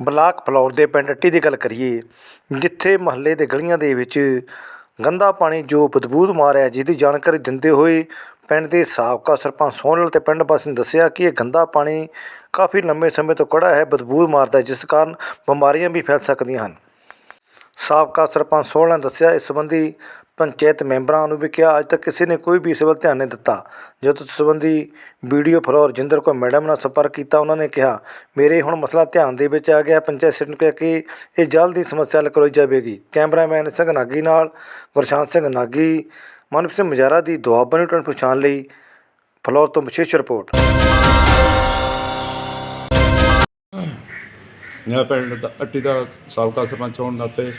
Block flour ਦੇ ਪਿੰਡ ਅੱਟੀ ਦੀ ਗੱਲ ਕਰੀਏ, ਜਿੱਥੇ ਮਹੱਲੇ ਦੇ ਗਲੀਆਂ ਦੇ ਵਿੱਚ ਗੰਦਾ ਪਾਣੀ ਜੋ ਬਦਬੂਦ ਮਾਰਿਆ ਜਿਹਦੀ ਜਾਣਕਾਰੀ ਦਿੰਦੇ ਹੋਏ ਪਿੰਡ ਦੇ ਸਾਬਕਾ ਸਰਪੰਚ ਸੋਹਣਲ ਤੇ ਪਿੰਡ ਵਾਸੀ ਨੇ ਦੱਸਿਆ ਕਿ ਇਹ ਗੰਦਾ ਪਾਣੀ ਕਾਫੀ ਲੰਮੇ ਸਮੇਂ ਤੋਂ ਖੜਾ ਹੈ ਬਦਬੂ ਮਾਰਦਾ ਜਿਸ ਕਾਰਨ ਬਿਮਾਰੀਆਂ ਵੀ ਫੈਲ ਸਕਦੀਆਂ ਹਨ। ਸਾਬਕਾ ਸਰਪੰਚ ਸੋਹਣਾ ਨੇ ਦੱਸਿਆ, ਇਸ ਸੰਬੰਧੀ ਪੰਚਾਇਤ ਮੈਂਬਰਾਂ ਨੂੰ ਵੀ ਕਿਹਾ, ਅੱਜ ਤੱਕ ਕਿਸੇ ਨੇ ਕੋਈ ਵੀ ਇਸ ਵੱਲ ਧਿਆਨ ਨਹੀਂ ਦਿੱਤਾ। ਜਦੋਂ ਇਸ ਸੰਬੰਧੀ ਵੀਡੀਓ ਫਲੋਰ ਜਿੰਦਰ ਕੌਰ ਮੈਡਮ ਨਾਲ ਸੰਪਰਕ ਕੀਤਾ, ਉਹਨਾਂ ਨੇ ਕਿਹਾ, ਮੇਰੇ ਹੁਣ ਮਸਲਾ ਧਿਆਨ ਦੇ ਵਿੱਚ ਆ ਗਿਆ, ਪੰਚਾਇਤ ਸੈਕਟਰੀ ਨੂੰ ਕਿਹਾ ਕਿ ਇਹ ਜਲਦ ਹੀ ਸਮੱਸਿਆ ਹੱਲ ਕਰਵਾਈ ਜਾਵੇਗੀ। ਕੈਮਰਾਮੈਨ ਸਿੰਘ ਨਾਗੀ ਨਾਲ, ਗੁਰਸ਼ਾਂਤ ਸਿੰਘ ਨਾਗੀ ਮਨਪ ਸਿੰਘ ਮਜਾਰਾ ਦੀ ਦੁਆਬਾ ਨੂੰ ਪਛਾਣ ਲਈ, ਫਲੋਰ ਤੋਂ ਵਿਸ਼ੇਸ਼ ਰਿਪੋਰਟ। ਮੈਂ ਪਿੰਡ ਦਾ, ਅੱਟੀ ਦਾ ਸਾਬਕਾ ਸਰਪੰਚ ਹੋਣ ਨਾਤੇ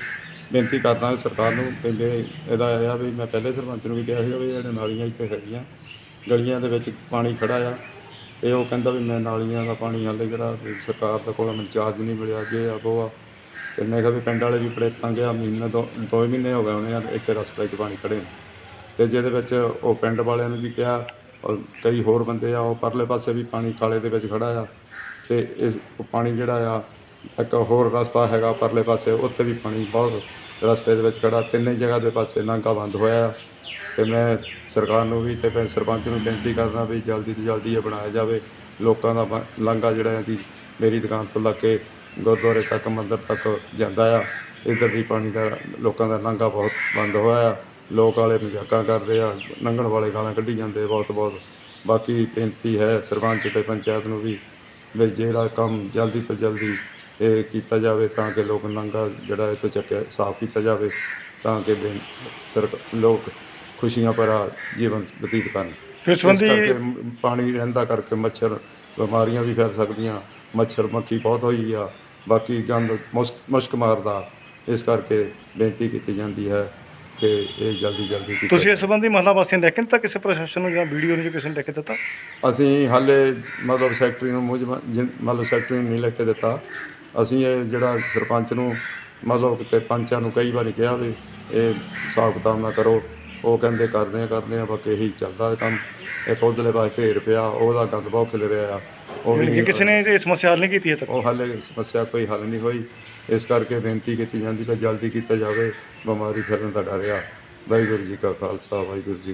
ਬੇਨਤੀ ਕਰਦਾ ਸਰਕਾਰ ਨੂੰ ਪਹਿਲੇ ਇਹਦਾ ਆ ਵੀ ਮੈਂ ਪਹਿਲੇ ਸਰਪੰਚ ਨੂੰ ਵੀ ਕਿਹਾ ਸੀਗਾ ਵੀ ਜਿਹੜੇ ਨਾਲੀਆਂ ਇੱਥੇ ਹੈਗੀਆਂ। ਗਲੀਆਂ ਦੇ ਵਿੱਚ ਪਾਣੀ ਖੜਾ ਆ ਤੇ ਉਹ ਕਹਿੰਦਾ ਵੀ ਮੈਂ ਨਾਲੀਆਂ ਦਾ ਪਾਣੀ ਹਾਲੇ ਜਿਹੜਾ ਵੀ ਸਰਕਾਰ ਦਾ ਕੋਲ ਮੈਨੂੰ ਚਾਰਜ ਨਹੀਂ ਮਿਲਿਆ ਜੇ ਆ, ਉਹ ਆ। ਤੇ ਮੈਂ ਕਿਹਾ ਵੀ ਪਿੰਡ ਵਾਲੇ ਵੀ ਬੜੇ ਗਿਆ ਆ, ਮਹੀਨਾ ਦੋ ਦੋ ਹੀ ਮਹੀਨੇ ਹੋ ਗਏ ਉਹਨੇ ਆ, ਇੱਥੇ ਰਸਤੇ 'ਚ ਪਾਣੀ ਖੜੇ ਨੇ। ਤੇ ਜਿਹਦੇ ਵਿੱਚ ਉਹ ਪਿੰਡ ਵਾਲਿਆਂ ਨੂੰ ਵੀ ਕਿਹਾ ਔਰ ਕਈ ਹੋਰ ਬੰਦੇ ਆ, ਉਹ ਪਰਲੇ ਪਾਸੇ ਵੀ ਪਾਣੀ ਕਾਲੇ ਦੇ ਵਿੱਚ ਖੜਾ ਆ। ਤੇ ਇਸ ਪਾਣੀ ਜਿਹੜਾ ਆ ਇੱਕ ਹੋਰ ਰਸਤਾ ਹੈਗਾ ਪਰਲੇ ਪਾਸੇ, ਉੱਥੇ ਵੀ ਪਾਣੀ ਬਹੁਤ ਰਸਤੇ ਦੇ ਵਿੱਚ ਖੜਾ ਤਿੰਨੇ ਜਗ੍ਹਾ ਦੇ ਪਾਸੇ ਨਾਂਗਾ ਬੰਦ ਹੋਇਆ ਆ। ਤੇ ਮੈਂ ਸਰਕਾਰ ਨੂੰ ਵੀ ਤੇ ਫਿਰ ਸਰਪੰਚ ਨੂੰ ਬੇਨਤੀ ਕਰਦਾ ਵੀ ਜਲਦੀ ਤੋਂ ਜਲਦੀ ਇਹ ਬਣਾਇਆ ਜਾਵੇ। ਲੋਕਾਂ ਦਾ ਬ- ਲਾਂਘਾ ਜਿਹੜਾ ਹੈ ਕਿ ਮੇਰੀ ਦੁਕਾਨ ਤੋਂ ਲੱਗ ਕੇ ਗੁਰਦੁਆਰੇ ਤੱਕ, ਮੰਦਰ ਤੱਕ ਜਾਂਦਾ ਆ। ਇੱਧਰ ਦੀ ਪਾਣੀ ਦਾ, ਲੋਕਾਂ ਦਾ ਲਾਂਘਾ ਬਹੁਤ ਬੰਦ ਹੋਇਆ ਆ। ਲੋਕ ਵਾਲੇ ਮਜ਼ਾਕਾਂ ਕਰਦੇ ਆ ਲੰਘਣ ਵਾਲੇ ਗਾਲਾਂ ਕੱਢੀ ਜਾਂਦੇ ਬਹੁਤ ਬਹੁਤ ਬਾਕੀ ਬੇਨਤੀ ਹੈ ਸਰਪੰਚ ਤੇ ਪੰਚਾਇਤ ਨੂੰ ਵੀ ਵੀ ਜਿਹੜਾ ਕੰਮ ਜਲਦੀ ਤੋਂ ਜਲਦੀ ਇਹ ਕੀਤਾ ਜਾਵੇ ਤਾਂ ਕਿ ਲੋਕ ਲੰਘਾ ਜਿਹੜਾ ਇਹ ਤੋਂ ਚੱਕਿਆ ਸਾਫ਼ ਕੀਤਾ ਜਾਵੇ ਤਾਂ ਕਿ ਬੇ- ਸਰਕ ਲੋਕ ਖੁਸ਼ੀਆਂ ਭਰਾ ਜੀਵਨ ਬਤੀਤ ਕਰਨ। ਇਸ ਸੰਬੰਧੀ ਕਰਕੇ ਮ- ਪਾਣੀ ਰਹਿੰਦਾ ਕਰਕੇ ਮੱਛਰ ਬਿਮਾਰੀਆਂ ਵੀ ਫੈਲ ਸਕਦੀਆਂ ਮੱਛਰ ਮੱਖੀ ਬਹੁਤ ਹੋਈ ਆ ਬਾਕੀ ਗੰਦ ਮੁਸ਼ਕ ਮੁਸ਼ਕ ਮਾਰਦਾ। ਇਸ ਕਰਕੇ ਬੇਨਤੀ ਕੀਤੀ ਜਾਂਦੀ ਹੈ ਕਿ ਇਹ ਜਲਦੀ ਜਲਦੀ ਕੀਤਾ ਤੁਸੀਂ ਇਸ ਸੰਬੰਧੀ ਮਹੱਲਾ ਵਾਸੀਆਂ ਨੇ ਲੈ ਕੇ ਦਿੱਤਾ ਕਿਸੇ ਪ੍ਰਸ਼ਾਸਨ ਨੂੰ ਜਾਂ ਵੀਡੀਓ ਨੂੰ ਜਾਂ ਕਿਸੇ ਨੂੰ ਲੈ ਕੇ ਦਿੱਤਾ? ਅਸੀਂ ਹਾਲੇ ਮਤਲਬ ਸੈਕਟਰੀ ਨੂੰ ਮੁਝ ਮਤਲਬ ਸੈਕਟਰੀ ਨੂੰ ਨਹੀਂ ਲਿਖ ਕੇ ਦਿੱਤਾ। ਅਸੀਂ ਇਹ ਜਿਹੜਾ ਸਰਪੰਚ ਨੂੰ ਮਤਲਬ ਕਿ ਪੰਚਾਂ ਨੂੰ ਕਈ ਵਾਰੀ ਕਿਹਾ ਵੀ ਇਹ ਹਿਸਾਬ ਕਿਤਾਬ ਨਾ ਕਰੋ। ਉਹ ਕਹਿੰਦੇ ਕਰਦੇ ਆ ਕਰਦੇ ਆ ਬਾਕੀ ਇਹੀ ਚੱਲਦਾ ਕੰਮ। ਇੱਕ ਉਧਰਲੇ ਪਾਸੇ ਢੇਰ ਪਿਆ ਉਹਦਾ ਗੰਦ ਬਹੁਤ ਖਿਲ ਰਿਹਾ ਆ। ਉਹ ਕਿ ਵੀ ਕਿਸੇ ਨੇ ਇਹ ਸਮੱਸਿਆ ਹੱਲ ਨਹੀਂ ਕੀਤੀ ਹੈ ਤੱਕ। ਉਹ ਹਾਲੇ ਸਮੱਸਿਆ ਕੋਈ ਹੱਲ ਨਹੀਂ ਹੋਈ। ਇਸ ਕਰਕੇ ਬੇਨਤੀ ਕੀਤੀ ਜਾਂਦੀ ਕਿ ਜਲਦੀ ਕੀਤਾ ਜਾਵੇ। ਬਿਮਾਰੀ ਫੈਲਣ ਦਾ ਡਰ ਆ। ਵਾਹਿਗੁਰੂ ਜੀ ਕਾ ਖਾਲਸਾ ਵਾਹਿਗੁਰੂ ਜੀ ਕੀ